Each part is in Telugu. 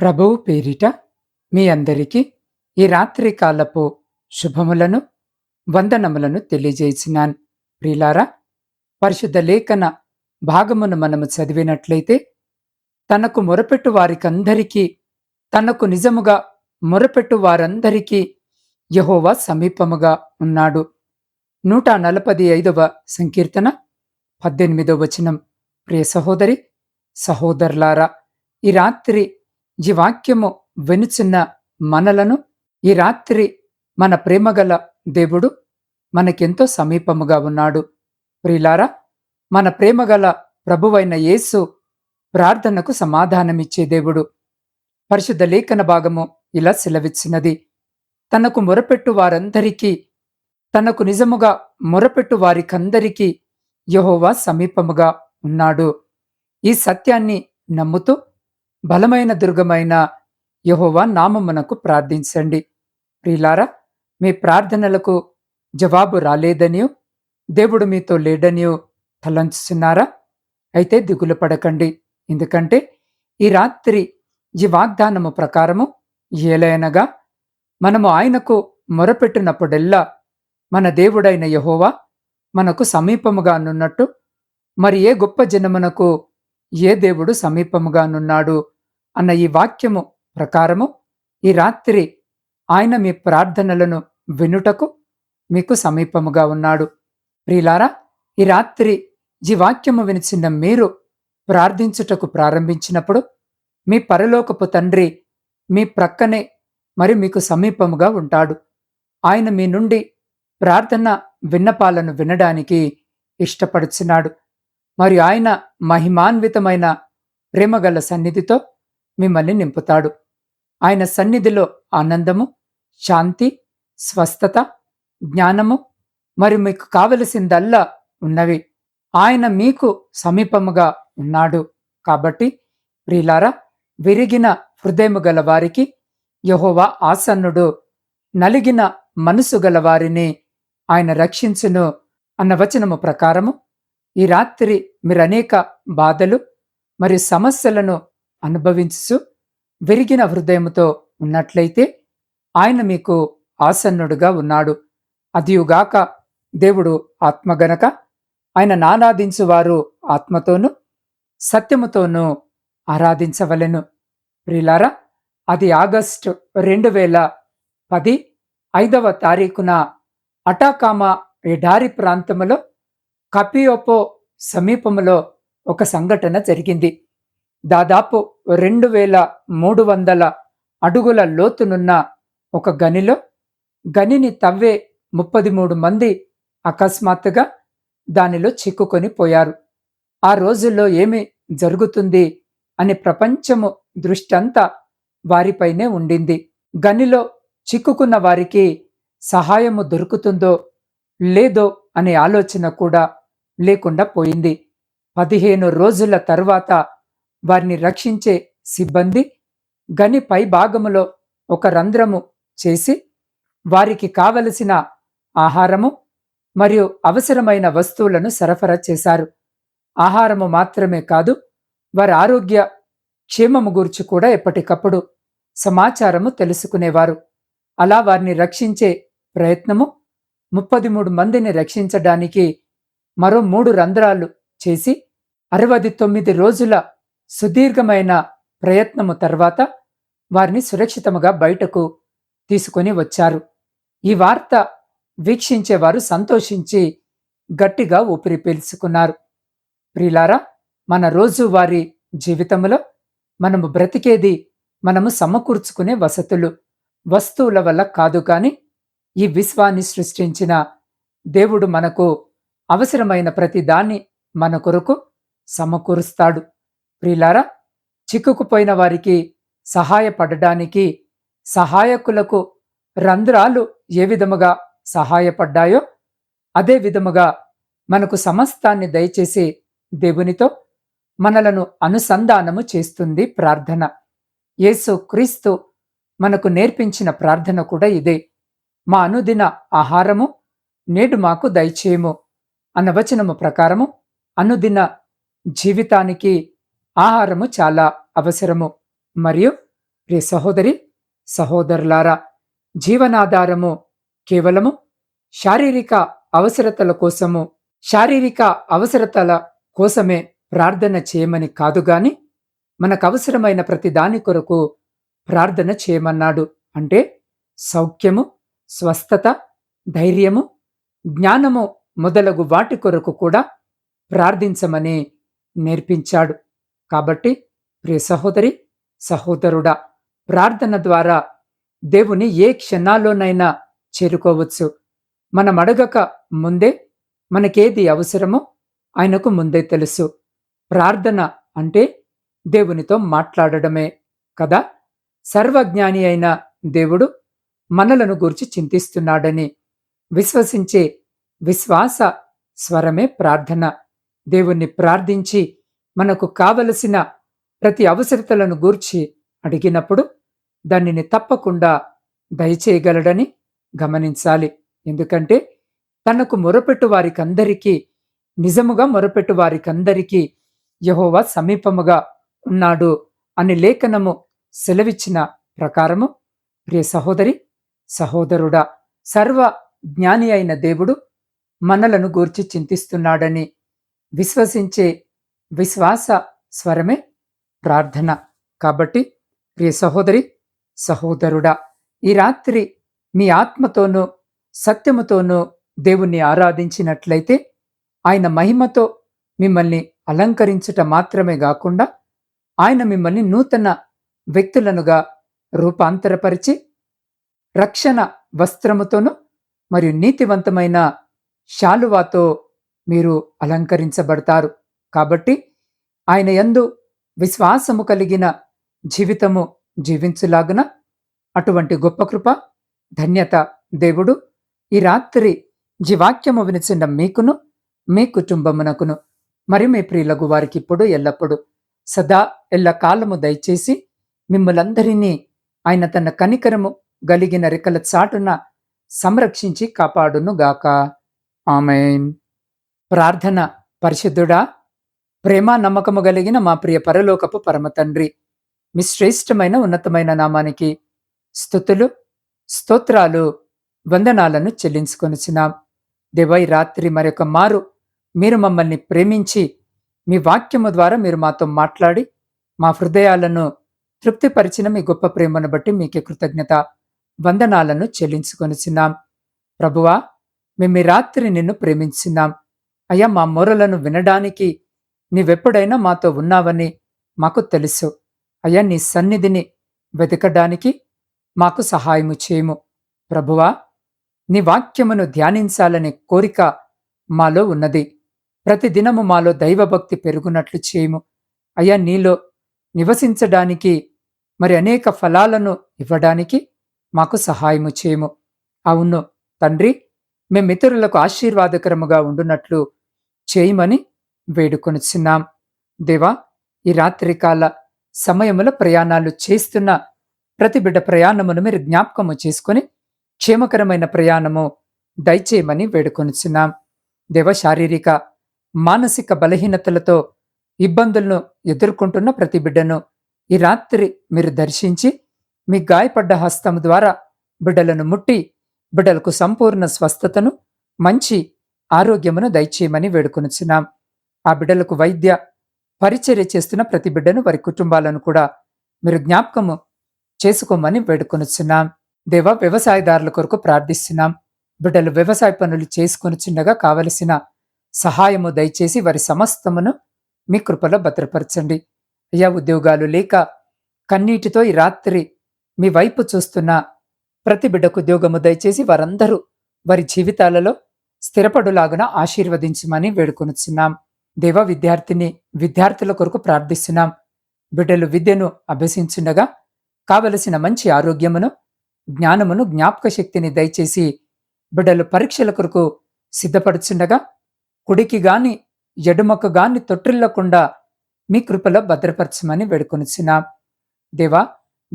ప్రభువు పేరిట మీ అందరికీ ఈ రాత్రి కాలపు శుభములను వందనములను తెలియజేసినాను. ప్రిలారా పరిశుద్ధ లేఖన భాగమును మనము చదివినట్లయితే తనకు మొరపెట్టు వారికందరికీ తనకు నిజముగా మొరపెట్టు వారందరికీ యహోవా సమీపముగా ఉన్నాడు. నూట నలపది ఐదవ సంకీర్తన పద్దెనిమిదవ వచనం. ప్రియ సహోదరి సహోదరులారా ఈ రాత్రి ఈ వాక్యము వెనుచున్న మనలను ఈ రాత్రి మన ప్రేమగల దేవుడు మనకెంతో సమీపముగా ఉన్నాడు. ప్రిలారా మన ప్రేమగల ప్రభువైన యేసు ప్రార్థనకు సమాధానమిచ్చే దేవుడు. పరిశుద్ధ లేఖన భాగము ఇలా సెలవిచ్చినది. తనకు మొరపెట్టు వారందరికీ తనకు నిజముగా మొరపెట్టు వారికందరికీ యహోవా సమీపముగా ఉన్నాడు. ఈ సత్యాన్ని నమ్ముతూ బలమైన దుర్గమైన యహోవా నామమునకు ప్రార్థించండి. ప్రియులారా మీ ప్రార్థనలకు జవాబు రాలేదనియో దేవుడు మీతో లేడనియో తలంచుతున్నారా అయితే దిగులు పడకండి. ఎందుకంటే ఈ రాత్రి ఈ వాగ్దానము ప్రకారము ఏలైనగా మనము ఆయనకు మొరపెట్టినప్పుడెల్లా మన దేవుడైన యహోవా మనకు సమీపముగా నున్నట్టు మరి ఏ గొప్ప జనమునకు ఏ దేవుడు సమీపముగానున్నాడు? అన్న ఈ వాక్యము ప్రకారము ఈ రాత్రి ఆయన మీ ప్రార్థనలను వినుటకు మీకు సమీపముగా ఉన్నాడు. ప్రియులారా ఈ రాత్రి ఈ వాక్యము వినిచిన మీరు ప్రార్థించుటకు ప్రారంభించినప్పుడు మీ పరలోకపు తండ్రి మీ ప్రక్కనే మరి మీకు సమీపముగా ఉంటాడు. ఆయన మీ నుండి ప్రార్థన విన్నపాలను వినడానికి ఇష్టపడుచున్నాడు. మరి ఆయన మహిమాన్వితమైన ప్రేమగల సన్నిధితో మిమ్మల్ని నింపుతాడు. ఆయన సన్నిధిలో ఆనందము శాంతి స్వస్థత జ్ఞానము మరి మీకు కావలసిందల్లా ఉన్నవి. ఆయన మీకు సమీపముగా ఉన్నాడు కాబట్టి ప్రియులారా విరిగిన హృదయము గల వారికి యహోవా ఆసన్నుడు. నలిగిన మనసు గల వారిని ఆయన రక్షించును అన్న వచనము ప్రకారము ఈ రాత్రి మీరు అనేక బాధలు మరి సమస్యలను అనుభవించు విరిగిన హృదయముతో ఉన్నట్లయితే ఆయన మీకు ఆసన్నుడుగా ఉన్నాడు. అదియుగాక దేవుడు ఆత్మగనక ఆయన నానాదించువారు ఆత్మతోనూ సత్యముతోనూ ఆరాధించవలెను. ప్రిలారా అది ఆగస్టు రెండు వేల పది ఐదవ తారీఖున అటాకామా ఎడారి ప్రాంతములో కపియోపో సమీపంలో ఒక సంఘటన జరిగింది. దాదాపు రెండు వేల మూడు వందల అడుగుల లోతునున్న ఒక గనిలో గనిని తవ్వే ముప్పది మూడు మంది అకస్మాత్తుగా దానిలో చిక్కుకొని పోయారు. ఆ రోజుల్లో ఏమి జరుగుతుంది అని ప్రపంచము దృష్టంతా వారిపైనే ఉండింది. గనిలో చిక్కుకున్న వారికి సహాయము దొరుకుతుందో లేదో అనే ఆలోచన కూడా లేకుండా పోయింది. పదిహేను రోజుల తర్వాత వారిని రక్షించే సిబ్బంది గని పై భాగములో ఒక రంధ్రము చేసి వారికి కావలసిన ఆహారము మరియు అవసరమైన వస్తువులను సరఫరా చేశారు. ఆహారము మాత్రమే కాదు వారి ఆరోగ్య క్షేమము గురించి కూడా ఎప్పటికప్పుడు సమాచారము తెలుసుకునేవారు. అలా వారిని రక్షించే ప్రయత్నము ముప్పది మూడు మందిని రక్షించడానికి మరో మూడు రంధ్రాలు చేసి అరవది తొమ్మిది రోజుల సుదీర్ఘమైన ప్రయత్నము తర్వాత వారిని సురక్షితముగా బయటకు తీసుకొని వచ్చారు. ఈ వార్త వీక్షించేవారు సంతోషించి గట్టిగా ఊపిరి పీల్చుకున్నారు. ప్రిలారా మన రోజువారి జీవితంలో మనము బ్రతికేది మనము సమకూర్చుకునే వసతులు వస్తువుల వల్ల కాదు కాని ఈ విశ్వాన్ని సృష్టించిన దేవుడు మనకు అవసరమైన ప్రతి దాన్ని మన కొరకు సమకూరుస్తాడు. ప్రిలారా చిక్కుకుపోయిన వారికి సహాయపడడానికి సహాయకులకు రంధ్రాలు ఏ విధముగా సహాయపడ్డాయో అదే విధముగా మనకు సమస్తాన్ని దయచేసి దేవునితో మనలను అనుసంధానము చేస్తుంది ప్రార్థన. యేసు క్రీస్తు మనకు నేర్పించిన ప్రార్థన కూడా ఇదే. మా అనుదిన ఆహారము నేడు మాకు దయచేయము. అన్న వచనము ప్రకారము అనుదిన జీవితానికి ఆహారము చాలా అవసరము. మరియు ప్రియ సహోదరి సహోదరులారా జీవనాధారము కేవలము శారీరక అవసరతల కోసము శారీరక అవసరతల కోసమే ప్రార్థన చేయమని కాదు గాని మనకు అవసరమైన ప్రతి దాని కొరకు ప్రార్థన చేయమన్నాడు. అంటే సౌఖ్యము స్వస్థత ధైర్యము జ్ఞానము మొదలగు వాటి కొరకు కూడా ప్రార్థించమని నేర్పించాడు. కాబట్టి ప్రియ సహోదరి సహోదరుడా ప్రార్థన ద్వారా దేవుని ఏ క్షణాల్లోనైనా చేరుకోవచ్చు. మనం అడగక ముందే మనకేది అవసరమో ఆయనకు ముందే తెలుసు. ప్రార్థన అంటే దేవునితో మాట్లాడడమే కదా? సర్వజ్ఞాని అయిన దేవుడు మనలను గురించి చింతిస్తున్నాడని విశ్వసించే విశ్వాస స్వరమే ప్రార్థన. దేవుణ్ణి ప్రార్థించి మనకు కావలసిన ప్రతి అవసరతలను గూర్చి అడిగినప్పుడు దానిని తప్పకుండా దయచేయగలడని గమనించాలి. ఎందుకంటే తనకు మొరపెట్టు వారికందరికీ నిజముగా మొరపెట్టు వారికందరికీ యహోవా సమీపముగా ఉన్నాడు అని లేఖనము సెలవిచ్చిన ప్రకారము ప్రియ సహోదరి సహోదరుడా సర్వ జ్ఞాని అయిన దేవుడు మనలను గూర్చి చింతిస్తున్నాడని విశ్వసించే విశ్వాస స్వరమే ప్రార్థన. కాబట్టి ప్రియ సహోదరి సహోదరుడా ఈ రాత్రి మీ ఆత్మతోనూ సత్యముతోనూ దేవుణ్ణి ఆరాధించినట్లయితే ఆయన మహిమతో మిమ్మల్ని అలంకరించుట మాత్రమే కాకుండా ఆయన మిమ్మల్ని నూతన వ్యక్తులనుగా రూపాంతరపరిచి రక్షణ వస్త్రముతోనూ మరియు నీతివంతమైన శాలువాతో మీరు అలంకరించబడతారు. కాబట్టి ఆయన యందు విశ్వాసము కలిగిన జీవితము జీవించులాగున అటువంటి గొప్ప కృప ధన్యత దేవుడు ఈ రాత్రి జీవాక్యము వినిచిన మీకును మీ కుటుంబమునకును మరి మీ ప్రియులకు వారికి ఇప్పుడు ఎల్లప్పుడూ సదా ఎల్ల కాలము దయచేసి మిమ్మలందరినీ ఆయన తన కనికరము గలిగిన రెక్కల చాటున సంరక్షించి కాపాడును గాక ఆమెన్. ప్రార్థన పరిశుద్ధుడా ప్రేమ నమ్మకము కలిగిన మా ప్రియ పరలోకపు పరమ తండ్రి మీ శ్రేష్టమైన ఉన్నతమైన నామానికి స్థుతులు స్తోత్రాలు వందనాలను చెల్లించుకొనిచున్నాం. దేవై రాత్రి మరొక మారు మీరు మమ్మల్ని ప్రేమించి మీ వాక్యము ద్వారా మీరు మాతో మాట్లాడి మా హృదయాలను తృప్తిపరిచిన మీ గొప్ప ప్రేమను బట్టి మీకే కృతజ్ఞత వందనాలను చెల్లించుకొనిచున్నాం. ప్రభువా మేము ఈ రాత్రి నిన్ను ప్రేమించున్నాం. అయ్యా మా మొరలను వినడానికి నీవెప్పుడైనా మాతో ఉన్నావని మాకు తెలుసు. అయ్యా నీ సన్నిధిని వెతకడానికి మాకు సహాయము చేయము. ప్రభువా నీ వాక్యమును ధ్యానించాలనే కోరిక మాలో ఉన్నది. ప్రతిదినము మాలో దైవభక్తి పెరుగునట్లు చేయము. అయ్యా నీలో నివసించడానికి మరి అనేక ఫలాలను ఇవ్వడానికి మాకు సహాయము చేయము. అవును తండ్రి మేమితరులకు ఆశీర్వాదకరముగా ఉండునట్లు చేయమని వేడుకొనిచున్నాం. దేవా ఈ రాత్రికాల సమయముల ప్రయాణాలు చేస్తున్న ప్రతి బిడ్డ ప్రయాణమును మీరు జ్ఞాపకము చేసుకొని క్షేమకరమైన ప్రయాణము దయచేయమని వేడుకొనిచున్నాం. దేవ శారీరక మానసిక బలహీనతలతో ఇబ్బందులను ఎదుర్కొంటున్న ప్రతి బిడ్డను ఈ రాత్రి మీరు దర్శించి మీ గాయపడ్డ హస్తం ద్వారా బిడ్డలను ముట్టి బిడ్డలకు సంపూర్ణ స్వస్థతను మంచి ఆరోగ్యమును దయచేయమని వేడుకొనుచున్నాం. ఆ బిడ్డలకు వైద్య పరిచర్య చేస్తున్న ప్రతి బిడ్డను వారి కుటుంబాలను కూడా మీరు జ్ఞాపకము చేసుకోమని వేడుకొనుచున్నాం. దేవ వ్యవసాయదారుల కొరకు ప్రార్థిస్తున్నాం. బిడ్డలు వ్యవసాయ పనులు చేసుకొని చిన్నగా కావలసిన సహాయము దయచేసి వారి సమస్తమును మీ కృపలో భద్రపరచండి. అయ్యా ఉద్యోగాలు లేక కన్నీటితో ఈ రాత్రి మీ వైపు చూస్తున్న ప్రతి బిడ్డకు ఉద్యోగము దయచేసి వారందరూ వారి జీవితాలలో స్థిరపడులాగున ఆశీర్వదించమని వేడుకొనుచున్నాం. దేవ విద్యార్థిని విద్యార్థుల కొరకు ప్రార్థిస్తున్నాం. బిడ్డలు విద్యను అభ్యసించుండగా కావలసిన మంచి ఆరోగ్యమును జ్ఞానమును జ్ఞాపక శక్తిని దయచేసి బిడ్డలు పరీక్షల కొరకు సిద్ధపడుచుండగా కుడికి గాని ఎడుమకు గాని తొట్టిల్లకుండా మీ కృపలో భద్రపరచమని వేడుకొనిచున్నాం. దేవా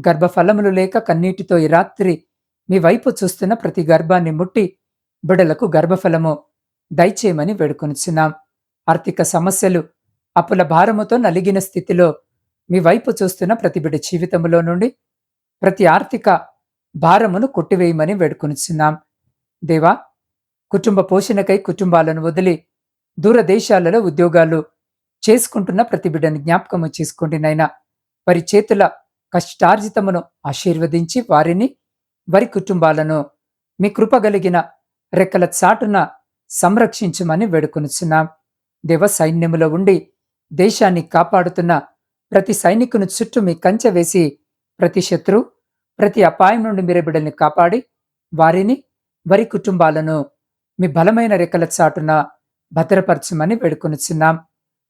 గర్భఫలములు లేక కన్నీటితో ఈ రాత్రి మీ వైపు చూస్తున్న ప్రతి గర్భాన్ని ముట్టి బిడలకు గర్భఫలము దయచేయమని వేడుకొనిచున్నాం. ఆర్థిక సమస్యలు అప్పుల భారముతో నలిగిన స్థితిలో మీ వైపు చూస్తున్న ప్రతి బిడ్డ జీవితంలో నుండి ప్రతి ఆర్థిక భారమును కొట్టివేయమని వేడుకొనిచున్నాం. దేవా కుటుంబ పోషణకై కుటుంబాలను వదిలి దూరదేశాలలో ఉద్యోగాలు చేసుకుంటున్న ప్రతి బిడ్డని జ్ఞాపకము చేసుకోండి నైనా వారి చేతుల కష్టార్జితమును ఆశీర్వదించి వారిని వారి కుటుంబాలను మీ కృపగలిగిన రెక్కల చాటున సంరక్షించమని వేడుకొనుచున్నాం. దేవ సైన్యములో ఉండి దేశాన్ని కాపాడుతున్న ప్రతి సైనికుని చుట్టూ మీ కంచె వేసి ప్రతి శత్రు ప్రతి అపాయం నుండి మీరే బిడ్డల్ని కాపాడి వారిని వారి కుటుంబాలను మీ బలమైన రెక్కల చాటున భద్రపరచమని వేడుకొనిచున్నాం.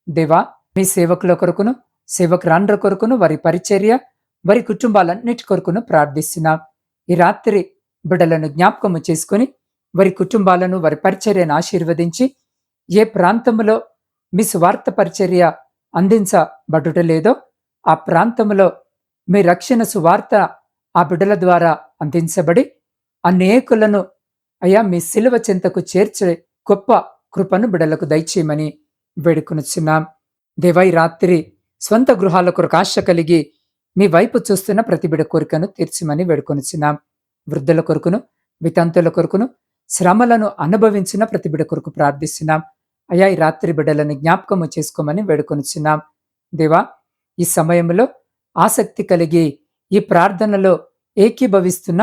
దేవా మీ సేవకుల కొరకును సేవకురాండ్ర కొరకును వారి పరిచర్య వారి కుటుంబాలన్నిటి కొరకును ప్రార్థిస్తున్నాం. ఈ రాత్రి బిడ్డలను జ్ఞాపకము చేసుకుని వారి కుటుంబాలను వారి పరిచర్యను ఆశీర్వదించి ఏ ప్రాంతంలో మీ స్వార్థ పరిచర్య అందించబడుట లేదో ఆ ప్రాంతంలో మీ రక్షణ సువార్త ఆ బిడ్డల ద్వారా అందించబడి అనేకులను అయా మీ శిలువ చెంతకు చేర్చే గొప్ప కృపను బిడలకు దయచేయమని వేడుకొనుచున్నాం. దేవై రాత్రి స్వంత గృహాల కొరకు ఆశ కలిగి మీ వైపు చూస్తున్న ప్రతిబిడ కోరికను తీర్చమని వేడుకొనిచున్నాం. వృద్ధుల కొరకును వితంతుల కొరకును శ్రమలను అనుభవించిన ప్రతిబిడ కొరకు ప్రార్థిస్తున్నాం. అయా ఈ రాత్రి బిడ్డలను జ్ఞాపకము చేసుకోమని వేడుకొనిచున్నాం. దేవా ఈ సమయంలో ఆసక్తి కలిగి ఈ ప్రార్థనలో ఏకీభవిస్తున్న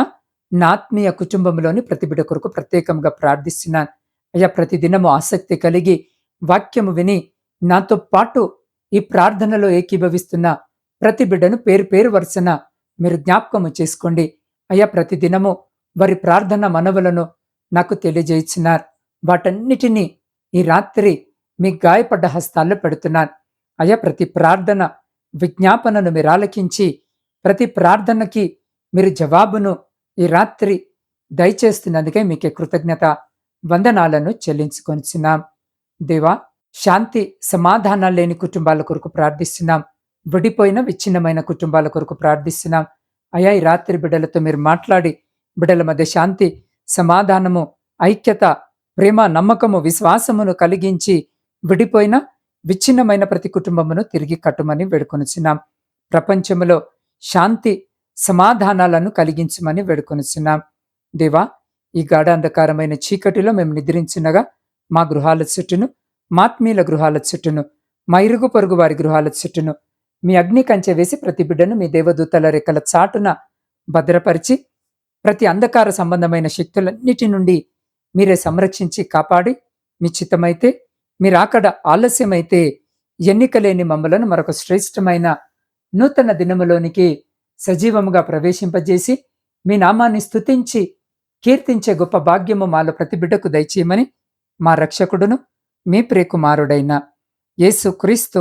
నా ఆత్మీయ కుటుంబంలోని ప్రతి బిడ్డ కొరకు ప్రత్యేకంగా ప్రార్థిస్తున్నాను. అయ్యా ప్రతిదినము ఆసక్తి కలిగి వాక్యము విని నాతో పాటు ఈ ప్రార్థనలో ఏకీభవిస్తున్న ప్రతి బిడ్డను పేరు పేరు వరుసన మీరు జ్ఞాపకము చేసుకోండి. అయ్యా ప్రతిదినము వారి ప్రార్థన మనవులను నాకు తెలియజేయించినారు వాటన్నిటినీ ఈ రాత్రి మీ గాయపడ్డ హస్తాల్లో పెడుతున్నాను. అయ్యా ప్రతి ప్రార్థన విజ్ఞాపనను మీరు ఆలకించి ప్రతి ప్రార్థనకి మీరు జవాబును ఈ రాత్రి దయచేస్తున్నందుకే మీకే కృతజ్ఞత వందనాలను చెల్లించుకొనిచున్నాం. దేవా శాంతి సమాధానాలు లేని కుటుంబాల కొరకు ప్రార్థిస్తున్నాం. విడిపోయిన విచ్ఛిన్నమైన కుటుంబాల కొరకు ప్రార్థిస్తున్నాం. అయా ఈ రాత్రి బిడ్డలతో మీరు మాట్లాడి బిడ్డల మధ్య శాంతి సమాధానము ఐక్యత ప్రేమ నమ్మకము విశ్వాసమును కలిగించి విడిపోయిన విచ్ఛిన్నమైన ప్రతి కుటుంబమును తిరిగి కట్టుమని వేడుకొనుచున్నాం. ప్రపంచములో శాంతి సమాధానాలను కలిగించమని వేడుకొనుచున్నాం. దేవా ఈ గాఢాంధకారమైన చీకటిలో మేము నిద్రించినగా మా గృహాల చుట్టూను మాత్మీల గృహాల చుట్టూను మా ఇరుగు పొరుగు వారి గృహాల చుట్టూను మీ అగ్ని కంచె వేసి ప్రతి బిడ్డను మీ దేవదూతల రెక్కల చాటున భద్రపరిచి ప్రతి అంధకార సంబంధమైన శక్తులన్నిటి నుండి మీరే సంరక్షించి కాపాడి మీ చిత్తమైతే మీరు అక్కడ ఆలస్యమైతే ఎన్నికలేని మమ్మలను మరొక శ్రేష్టమైన నూతన దినములోనికి సజీవముగా ప్రవేశింపజేసి మీ నామాన్ని స్తుతించి కీర్తించే గొప్ప భాగ్యము మాలో ప్రతి బిడ్డకు దయచేయమని మా రక్షకుడును మీ ప్రియకుమారుడైన యేసు క్రీస్తు